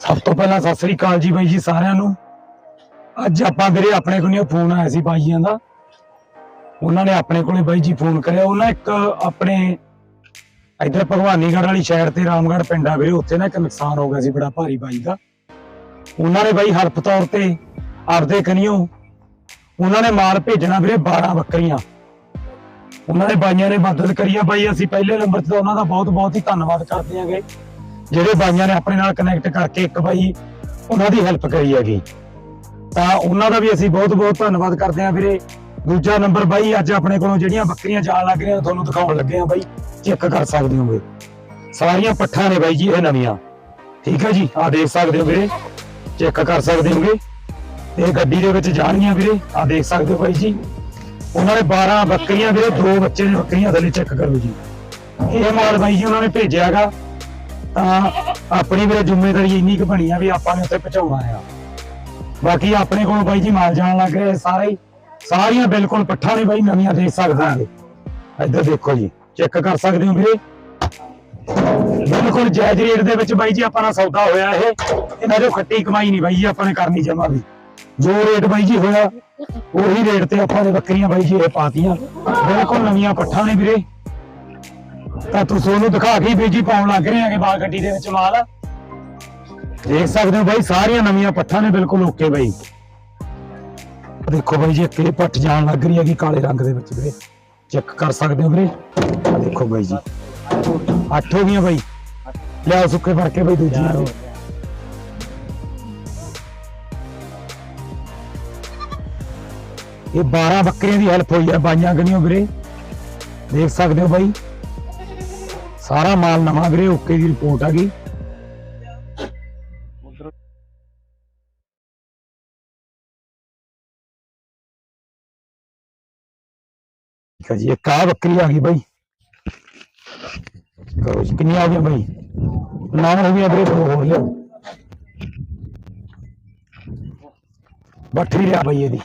ਸਭ ਤੋਂ ਪਹਿਲਾਂ ਸਤਿ ਸ੍ਰੀ ਅਕਾਲ ਜੀ ਬਾਈ ਜੀ ਸਾਰਿਆਂ ਨੂੰ। ਅੱਜ ਆਪਾਂ ਵੀਰੇ ਆਪਣੇ ਕੋਲ ਫੋਨ ਆਇਆ ਸੀ ਬਾਈਆਂ ਦਾ। ਉਹਨਾਂ ਨੇ ਆਪਣੇ ਕੋਲੇ ਬਾਈ ਜੀ ਫੋਨ ਕਰਿਆ। ਉਹਨਾਂ ਇੱਕ ਆਪਣੇ ਇਧਰ ਭਗਵਾਨੀਗੜ੍ਹ ਵਾਲੀ ਸ਼ਹਿਰ ਤੇ ਰਾਮਗੜ੍ਹ ਪਿੰਡ ਆ ਵੀਰੇ। ਉੱਥੇ ਨਾ ਇੱਕ ਨੁਕਸਾਨ ਹੋ ਗਿਆ ਸੀ ਬੜਾ ਭਾਰੀ ਬਾਈ ਦਾ। ਉਹਨਾਂ ਨੇ ਬਾਈ ਹਲਫ ਤੌਰ ਤੇ ਆਪਦੇ ਕਨੀਓ ਉਹਨਾਂ ਨੇ ਮਾਲ ਭੇਜਣਾ ਵੀਰੇ 12 ਬੱਕਰੀਆਂ। ਉਹਨਾਂ ਨੇ ਬਾਈਆਂ ਨੇ ਮਦਦ ਕਰੀ ਆ ਬਾਈ। ਅਸੀਂ ਪਹਿਲੇ ਨੰਬਰ ਤੇ ਉਹਨਾਂ ਦਾ ਬਹੁਤ ਬਹੁਤ ਹੀ ਧੰਨਵਾਦ ਕਰਦੇ ਆਂਗੇ। ਜਿਹੜੇ ਬਾਈਆਂ ਨੇ ਆਪਣੇ ਨਾਲ ਕਨੈਕਟ ਕਰਕੇ ਇੱਕ ਬਾਈ ਉਹਨਾਂ ਦੀ ਹੈਲਪ ਕਰੀ ਹੈਗੀ। ਤਾਂ ਉਹਨਾਂ ਦਾ ਵੀ ਅਸੀਂ ਬਹੁਤ ਬਹੁਤ ਧੰਨਵਾਦ ਕਰਦੇ ਹਾਂ ਵੀਰੇ। ਦੂਜਾ ਨੰਬਰ ਬਾਈ, ਅੱਜ ਆਪਣੇ ਕੋਲੋਂ ਜਿਹੜੀਆਂ ਬੱਕਰੀਆਂ ਜਾਣ ਲੱਗ ਰਹੀਆਂ ਤੁਹਾਨੂੰ ਦਿਖਾਉਣ ਲੱਗੇ ਆ ਬਾਈ। ਚੈੱਕ ਕਰ ਸਕਦੇ ਹੋਗੇ। ਸਾਰੀਆਂ ਪੱਠਾਂ ਨੇ ਬਾਈ ਜੀ, ਇਹ ਨਵੀਆਂ। ਠੀਕ ਹੈ ਜੀ, ਆਹ ਦੇਖ ਸਕਦੇ ਹੋ ਵੀਰੇ। ਚੈੱਕ ਕਰ ਸਕਦੇ ਹੋਗੇ। ਇਹ ਗੱਡੀ ਦੇ ਵਿੱਚ ਜਾਣਗੀਆਂ ਵੀਰੇ, ਆਹ ਦੇਖ ਸਕਦੇ ਹੋ ਬਾਈ ਜੀ। ਉਹਨਾਂ ਨੇ 12 ਬੱਕਰੀਆਂ ਵੀਰੇ, ਦੋ ਬੱਚੇ ਨੇ ਬੱਕਰੀਆਂ ਥੱਲੇ ਚੈੱਕ ਕਰੋ ਜੀ। ਇਹ ਮਾਲ ਬਾਈ ਜੀ ਉਹਨਾਂ ਨੇ ਭੇਜਿਆਗਾ ਤਾਂ ਆਪਣੀ ਵੀਰੇ ਜ਼ਿੰਮੇਵਾਰੀ ਇੰਨੀ ਕੁ ਬਣੀ ਆ ਵੀ ਆਪਾਂ ਨੇ ਉੱਥੇ ਪਹੁੰਚਾਉਣਾ ਆ। ਬਾਕੀ ਆਪਣੇ ਕੋਲ ਬਾਈ ਜੀ ਮਾਲ ਜਾਣ ਲੱਗ ਰਿਹਾ ਸਾਰੇ ਹੀ। ਸਾਰੀਆਂ ਬਿਲਕੁਲ ਪੱਠਾਂ ਨੇ ਬਾਈ, ਨਵੀਆਂ ਦੇਖ ਸਕਦੇ ਆਂਗੇ ਇੱਧਰ ਦੇਖੋ ਜੀ, ਚੈੱਕ ਕਰ ਸਕਦੇ ਹੋ ਵੀਰੇ? ਬਿਲਕੁਲ ਜਾਇਜ਼ ਰੇਟ ਦੇ ਵਿੱਚ ਬਾਈ ਜੀ ਆਪਾਂ ਨਾਲ ਸੌਦਾ ਹੋਇਆ ਇਹ। ਇਹਨਾਂ ਜੋ ਖੱਟੀ ਕਮਾਈ ਨਹੀਂ ਬਾਈ ਜੀ, ਆਪਾਂ ਨੇ ਕਰਨੀ ਜਮਾ ਵੀ ਜੋ ਰੇਟ ਬਾਈ ਜੀ ਹੋਇਆ, ਉਹੀ ਰੇਟ ਤੇ ਆਪਾਂ ਨੇ ਬੱਕਰੀਆਂ ਬਾਈ ਜੀ ਇਹ ਪਾਤੀਆਂ। ਬਿਲਕੁਲ ਨਵੀਆਂ ਪੱਠਾਂ ਨੇ ਵੀਰੇ। ਤਾਂ ਤੁਸੀਂ ਉਹਨੂੰ ਦਿਖਾ ਕੇ ਬੀਜੀ ਪਾਉਣ ਲੱਗ ਰਹੇ ਆਗੇ ਬਾਲ ਗੱਡੀ ਦੇ ਵਿੱਚ ਮਾਲ। ਦੇਖ ਸਕਦੇ ਹੋ ਬਾਈ, ਸਾਰੀਆਂ ਨਵੀਆਂ ਪੱਠਾਂ ਨੇ ਬਿਲਕੁਲ ਓਕੇ ਬਾਈ। ਦੇਖੋ ਬਾਈ ਜੀ, ਇੱਕ ਪੱਠ ਜਾਣ ਲੱਗ ਰਹੀ ਹੈਗੀ ਕਾਲੇ ਰੰਗ ਦੇ ਵਿੱਚ ਵੀਰੇ। ਚੈੱਕ ਕਰ ਸਕਦੇ ਹੋ ਵੀਰੇ। ਆਹ ਦੇਖੋ ਬਾਈ ਜੀ। ਅੱਠ ਹੋ ਗਈਆਂ ਬਾਈ। ਲਿਆਓ ਸੁੱਕੇ ਭਰ ਕੇ ਬਾਈ ਦੂਜੀਆਂ ਨੂੰ ਇਹ 12 ਬੱਕਰੀਆਂ ਦੀ ਹੈਲਪ ਹੋਈ ਹੈ, ਬਾਈਆਂ ਗਣੀਆਂ ਵੀਰੇ। ਦੇਖ ਸਕਦੇ ਹੋ ਬਾਈ। ਸਾਰਾ ਮਾਲ ਨਵਾਂ ਵੀਰੇ, ਓਕੇ ਦੀ ਰਿਪੋਰਟ ਆ ਗਈ। ਠੀਕ ਹੈ ਜੀ, ਇੱਕ ਆ ਬੱਕਰੀ ਆ ਗਈ ਬਾਈ। ਕਰੋ ਜੀ ਕਿੰਨੀ ਆ ਗਈਆਂ ਬਾਈ? ਨੌ ਹੋ ਗਈਆਂ ਵੀਰੇ, ਦੋ ਹੋਰ ਲਿਆਓ ਬੱਠੀ ਲਿਆ ਬਾਈ ਇਹਦੀ।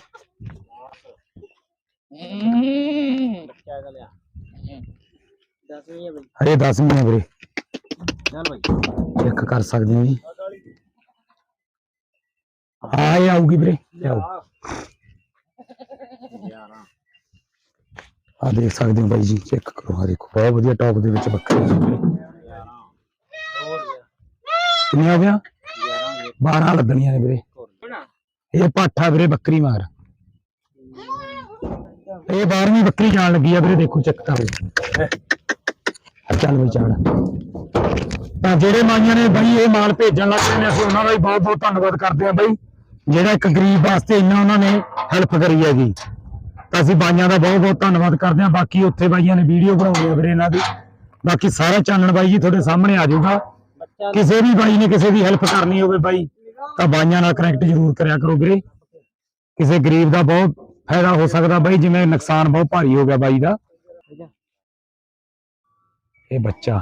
ਬੱਚਾ ਇਹਦਾ ਲਿਆ ਦਸਵੀਂ ਹੈ ਬਈ। ਹਰੇ 10ਵੀਂ ਆ ਵੀਰੇ। ਚੱਲ ਬਈ। ਚੈੱਕ ਕਰ ਸਕਦੇ ਹੋ ਜੀ। ਹਾਂ ਇਹ ਆਊਗੀ ਵੀਰੇ ਲਿਆਓ 11 ਆ ਦੇਖ ਸਕਦੇ ਹੋ ਬਾਈ ਜੀ ਚੈੱਕ ਕਰੋ। ਆ ਦੇਖੋ ਬਹੁਤ ਵਧੀਆ ਟੌਪ ਦੇ ਵਿੱਚ ਬੱਕਰੀ ਜੀ। ਵੀਰੇ 11 ਹੋਰ ਗਿਆ। ਕਿੰਨੀਆਂ ਹੋ ਗਿਆ? 11 12 ਲੱਗਣੀਆਂ ਨੇ ਵੀਰੇ। ਇਹ ਪਾਠਾ ਵੀਰੇ ਬੱਕਰੀ ਮਾਰ। ਇਹ 12ਵੀਂ ਬੱਕਰੀ ਜਾਣ ਲੱਗੀ ਆ ਵੀਰੇ ਦੇਖੋ ਚੈੱਕ ਕਰ ਚੱਲ ਬਈ, ਚੱਲ। ਤਾਂ ਜਿਹੜੇ ਮਾਈਆਂ ਨੇ ਬਾਈ ਇਹ ਮਾਲ ਭੇਜਣ ਲੱਗੇ ਨੇ, ਅਸੀਂ ਉਹਨਾਂ ਦਾ ਵੀ ਬਹੁਤ ਬਹੁਤ ਧੰਨਵਾਦ ਕਰਦੇ ਹਾਂ ਬਾਈ। ਜਿਹੜਾ ਇੱਕ ਗਰੀਬ ਵਾਸਤੇ ਇੰਨਾ ਉਹਨਾਂ ਨੇ ਹੈਲਪ ਕਰੀ ਹੈਗੀ। ਤਾਂ ਅਸੀਂ ਬਾਈਆਂ ਦਾ ਬਹੁਤ ਬਹੁਤ ਧੰਨਵਾਦ ਕਰਦੇ ਹਾਂ। ਬਾਕੀ ਉੱਥੇ ਬਾਈਆਂ ਨੇ ਵੀਡੀਓ ਬਣਾਉਣੀ ਆ ਵੀਰੇ ਇਹਨਾਂ ਦੀ। ਬਾਕੀ ਸਾਰਾ ਚਾਨਣ ਬਾਈ ਜੀ ਤੁਹਾਡੇ ਸਾਹਮਣੇ ਆ ਜਾਊਗਾ। ਕਿਸੇ ਵੀ ਬਾਈ ਨੇ ਕਿਸੇ ਦੀ ਹੈਲਪ ਕਰਨੀ ਹੋਵੇ ਬਾਈ, ਤਾਂ ਬਾਈਆਂ ਨਾਲ ਕਨੈਕਟ ਜ਼ਰੂਰ ਕਰਿਆ ਕਰੋ ਵੀਰੇ। ਕਿਸੇ ਗਰੀਬ ਦਾ ਬਹੁਤ ਫਾਇਦਾ ਹੋ ਸਕਦਾ ਬਾਈ, ਜਿਵੇਂ ਨੁਕਸਾਨ ਬਹੁਤ ਭਾਰੀ ਹੋ ਗਿਆ ਬਾਈ ਦਾ। ਇਹ ਬੱਚਾ